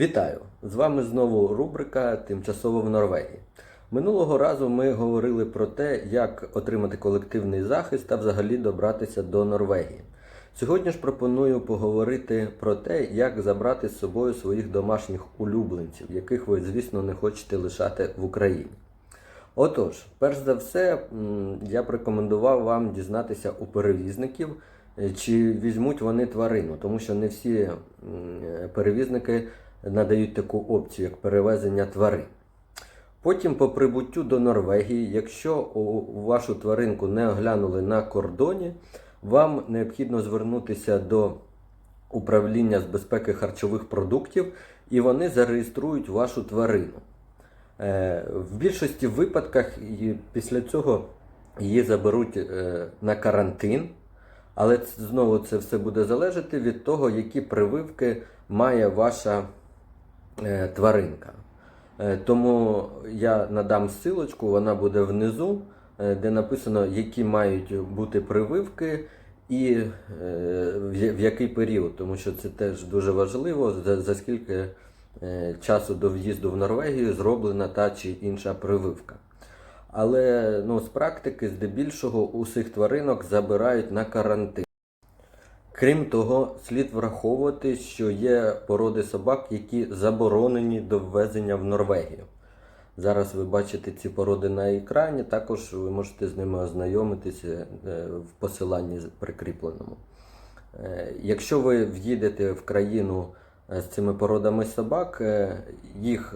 Вітаю! З вами знову рубрика Тимчасово в Норвегії. Минулого разу ми говорили про те, як отримати колективний захист та взагалі добратися до Норвегії. Сьогодні ж пропоную поговорити про те, як забрати з собою своїх домашніх улюбленців, яких ви, звісно, не хочете лишати в Україні. Отож, перш за все, я б рекомендував вам дізнатися у перевізників, е, чи візьмуть вони тварину, тому що не всі е, перевізники надають таку опцію, як перевезення тварин. Потім, по прибуттю до Норвегії, якщо вашу тваринку не оглянули на кордоні, вам необхідно звернутися до управління з безпеки харчових продуктів і вони зареєструють вашу тварину. Е, В більшості випадках після цього її заберуть е, на карантин, але знову це все буде залежати від того, які прививки має ваша тваринка. Е, Тому я надам ссылочку, вона буде внизу, е, де написано, які мають бути прививки і е, в який період, тому що це теж дуже важливо, за, скільки е, часу до в'їзду в Норвегію зроблена та чи інша прививка. Але ну, з практики, здебільшого, усіх тваринок забирають на карантин. Крім того, слід враховувати, що є породи собак, які заборонені до ввезення в Норвегію. Зараз ви бачите ці породи на екрані, також ви можете з ними ознайомитися е, в посиланні прикріпленому. Е, Якщо ви в'їдете в країну е, з цими породами собак, їх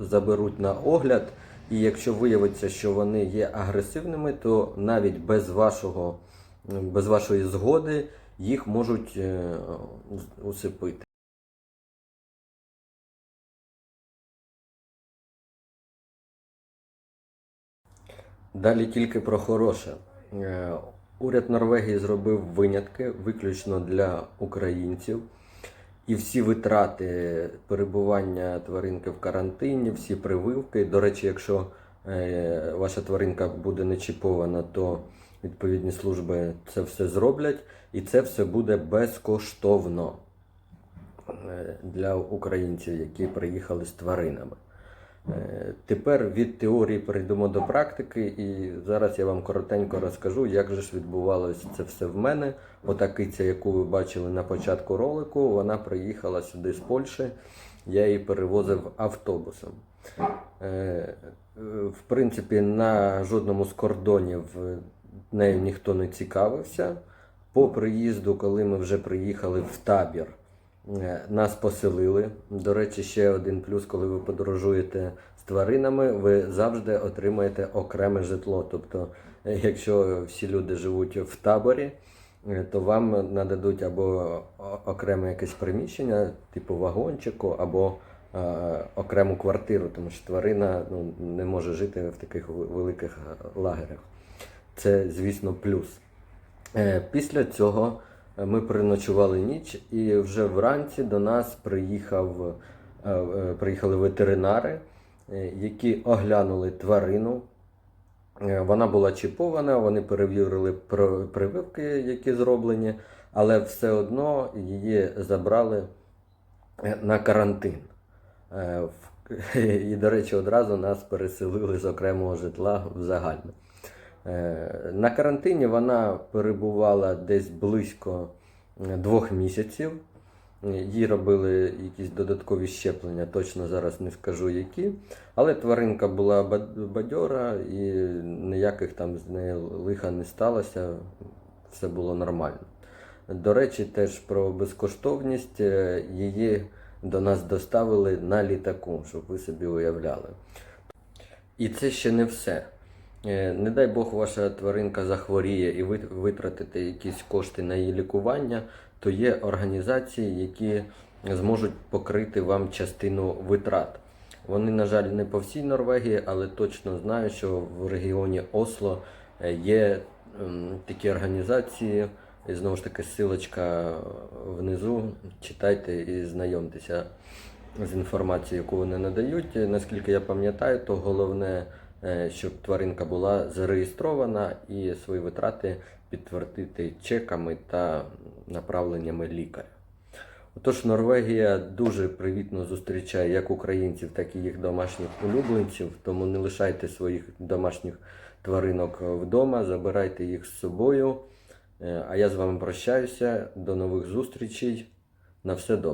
заберуть на огляд, і якщо виявиться, що вони є агресивними, то навіть без, вашого, без вашої згоди їх можуть е, усипити. Далі тільки про хороше. Е, Уряд Норвегії зробив винятки виключно для українців. І всі витрати перебування тваринки в карантині, всі прививки. До речі, якщо ваша тваринка буде не чіпована, то відповідні служби це все зроблять, і це все буде безкоштовно е, для українців, які приїхали з тваринами. Е, Тепер від теорії перейдемо до практики, і зараз я вам коротенько розкажу, як же ж відбувалося це все в мене. Ота киця, яку ви бачили на початку ролику, вона приїхала сюди з Польщі, я її перевозив автобусом. Е, В принципі, на жодному з кордонів нею ніхто не цікавився. По приїзду, коли ми вже приїхали в табір, Е, Нас поселили. До речі, ще один плюс, коли ви подорожуєте з тваринами, ви завжди отримаєте окреме житло. Тобто, е, якщо всі люди живуть в таборі, то вам нададуть або окреме якесь приміщення, типу вагончику, або окрему квартиру, тому що тварина ну, не може жити в таких великих е, лагерях. Це, звісно, плюс. Е, Після цього е, ми переночували ніч, і вже вранці до нас приїхав, е, е, приїхали ветеринари, е, які оглянули тварину. Е, Вона була чіпована, вони перевірили прививки, які зроблені, але все одно її забрали е, на карантин. Е, І, до речі, одразу нас переселили з окремого житла в загальне. Е, На карантині вона перебувала десь близько е, двох місяців. Їй робили якісь додаткові щеплення, точно зараз не скажу які. Але тваринка була бадьора і ніяких там з нею лиха не сталося, все було нормально. До речі, теж про безкоштовність її до нас доставили на літаку, щоб ви собі уявляли. І це ще не все. Е, Не дай Бог, ваша тваринка захворіє і ви витратите якісь кошти на її лікування, то є організації, які зможуть покрити вам частину витрат. Вони, на жаль, не по всій Норвегії, але точно знаю, що в регіоні Осло е, є такі організації. І знову ж таки, силочка внизу. Читайте і знайомтеся з інформацією, яку вони надають. Наскільки я пам'ятаю, то головне, е, щоб тваринка була зареєстрована і свої витрати підтвердити чеками та направленнями лікаря. Отож, Норвегія дуже привітно зустрічає як українців, так і їх домашніх улюбленців. Тому не лишайте своїх домашніх тваринок вдома, забирайте їх з собою. Е, а я з вами прощаюся. До нових зустрічей. На все добре.